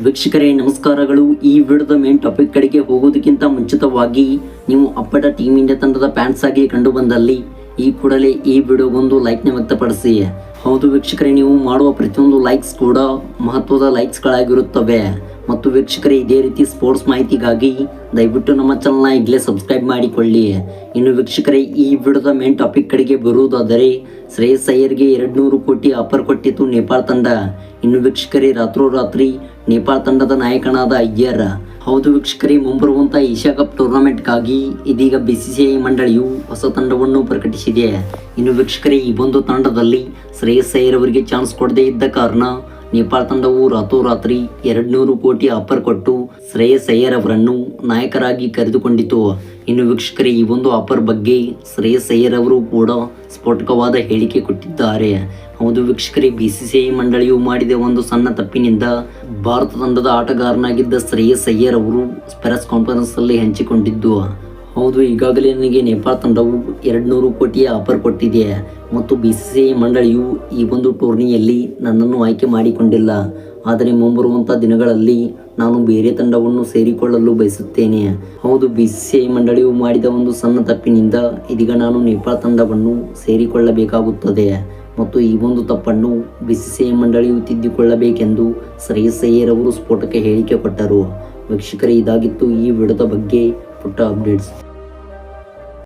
ವೀಕ್ಷಕರೇ, ನಮಸ್ಕಾರಗಳು. ಈ ವಿಡಿಯೋದ ಮೇನ್ ಟಾಪಿಕ್ ಕಡೆಗೆ ಹೋಗೋದಕ್ಕಿಂತ ಮುಂಚಿತವಾಗಿ ನೀವು ಅಪ್ಪಟ ಟೀಮ್ ಇಂಡಿಯಾ ತಂಡದ ಫ್ಯಾನ್ಸ್ ಆಗಿ ಕಂಡು ಬಂದಲ್ಲಿ ಈ ಕೂಡಲೇ ಈ ವಿಡಿಯೋಗೊಂದು ಲೈಕ್ನ ವ್ಯಕ್ತಪಡಿಸಿ. ಹೌದು ವೀಕ್ಷಕರೇ, ನೀವು ಮಾಡುವ ಪ್ರತಿಯೊಂದು ಲೈಕ್ಸ್ ಕೂಡ ಮಹತ್ವದ ಲೈಕ್ಸ್ಗಳಾಗಿರುತ್ತವೆ ಮತ್ತು ವೀಕ್ಷಕರೇ, ಇದೇ ರೀತಿ ಸ್ಪೋರ್ಟ್ಸ್ ಮಾಹಿತಿಗಾಗಿ ದಯವಿಟ್ಟು ನಮ್ಮ ಚಾನಲ್ನ ಈಗಲೇ ಸಬ್ಸ್ಕ್ರೈಬ್ ಮಾಡಿಕೊಳ್ಳಿ. ಇನ್ನು ವೀಕ್ಷಕರೇ, ಈ ವಿಡಿಯೋದ ಮೇನ್ ಟಾಪಿಕ್ ಕಡೆಗೆ ಬರುವುದಾದರೆ ಶ್ರೇಯಸ್ ಅಯ್ಯರ್ಗೆ ಎರಡು ನೂರು ಕೋಟಿ ಆಫರ್ ಕೊಟ್ಟಿತ್ತು ನೇಪಾಳ ತಂಡ. ಇನ್ನು ವೀಕ್ಷಕರೇ, ರಾತ್ರೋರಾತ್ರಿ ನೇಪಾಳ ತಂಡದ ನಾಯಕನಾದ ಅಯ್ಯರ್. ಹೌದು ವೀಕ್ಷಕರೇ, ಮುಂಬರುವಂತ ಏಷ್ಯಾ ಕಪ್ ಟೂರ್ನಮೆಂಟ್ಗಾಗಿ ಇದೀಗ ಬಿಸಿಸಿಐ ಮಂಡಳಿಯು ಹೊಸ ತಂಡವನ್ನು ಪ್ರಕಟಿಸಿದೆ. ಇನ್ನು ವೀಕ್ಷಕರೇ, ಈ ಒಂದು ತಂಡದಲ್ಲಿ ಶ್ರೇಯಸ್ ಅಯ್ಯರ್ ಚಾನ್ಸ್ ಕೊಡದೇ ಇದ್ದ ಕಾರಣ ನೇಪಾಳ ತಂಡವು ರಾತೋರಾತ್ರಿ ಎರಡ್ನೂರು ಕೋಟಿ ಆಫರ್ ಕೊಟ್ಟು ಶ್ರೇಯಸ್ ಅಯ್ಯರ್ ಅವರನ್ನು ನಾಯಕರಾಗಿ ಕರೆದುಕೊಂಡಿತು. ಇನ್ನು ವೀಕ್ಷಕರೇ, ಈ ಒಂದು ಆಫರ್ ಬಗ್ಗೆ ಶ್ರೇಯಸ್ ಅಯ್ಯರ್ ಅವರು ಕೂಡ ಸ್ಫೋಟಕವಾದ ಹೇಳಿಕೆ ಕೊಟ್ಟಿದ್ದಾರೆ. ಹೌದು ವೀಕ್ಷಕರೇ ಬಿಸಿಸಿಐ ಮಂಡಳಿಯು ಮಾಡಿದ ಒಂದು ಸಣ್ಣ ತಪ್ಪಿನಿಂದ ಭಾರತ ತಂಡದ ಆಟಗಾರನಾಗಿದ್ದ ಶ್ರೇಯಸ್ ಅಯ್ಯರ್ ಅವರು ಪ್ರೆಸ್ ಕಾನ್ಫರೆನ್ಸ್ ಅಲ್ಲಿ ಹಂಚಿಕೊಂಡಿದ್ದು. ಹೌದು, ಈಗಾಗಲೇ ನನಗೆ ನೇಪಾಳ ತಂಡವು ಎರಡು ನೂರು ಕೋಟಿಯ ಆಫರ್ ಕೊಟ್ಟಿದೆ. ಮತ್ತು ಬಿ ಸಿ ಸಿ ಐ ಮಂಡಳಿಯು ಈ ಒಂದು ಟೂರ್ನಿಯಲ್ಲಿ ನನ್ನನ್ನು ಆಯ್ಕೆ ಮಾಡಿಕೊಂಡಿಲ್ಲ. ಆದರೆ ಮುಂಬರುವಂಥ ದಿನಗಳಲ್ಲಿ ನಾನು ಬೇರೆ ತಂಡವನ್ನು ಸೇರಿಕೊಳ್ಳಲು ಬಯಸುತ್ತೇನೆ. ಹೌದು ಬಿ ಸಿ ಸಿ ಐ ಮಂಡಳಿಯು ಮಾಡಿದ ಒಂದು ಸಣ್ಣ ತಪ್ಪಿನಿಂದ ಇದೀಗ ನಾನು ನೇಪಾಳ ತಂಡವನ್ನು ಸೇರಿಕೊಳ್ಳಬೇಕಾಗುತ್ತದೆ. ಮತ್ತು ಈ ಒಂದು ತಪ್ಪನ್ನು ಬಿ ಸಿ ಸಿ ಐ ಮಂಡಳಿಯು ತಿದ್ದಿಕೊಳ್ಳಬೇಕೆಂದು ಶ್ರೇಯಸ್ ಅಯ್ಯರವರು ಸ್ಫೋಟಕ್ಕೆ ಹೇಳಿಕೆ ಕೊಟ್ಟರು. ವೀಕ್ಷಕರೇ, ಇದಾಗಿತ್ತು ಈ ವಿಡಿಯೋದ ಬಗ್ಗೆ ಪುಟ್ಟ ಅಪ್ಡೇಟ್ಸ್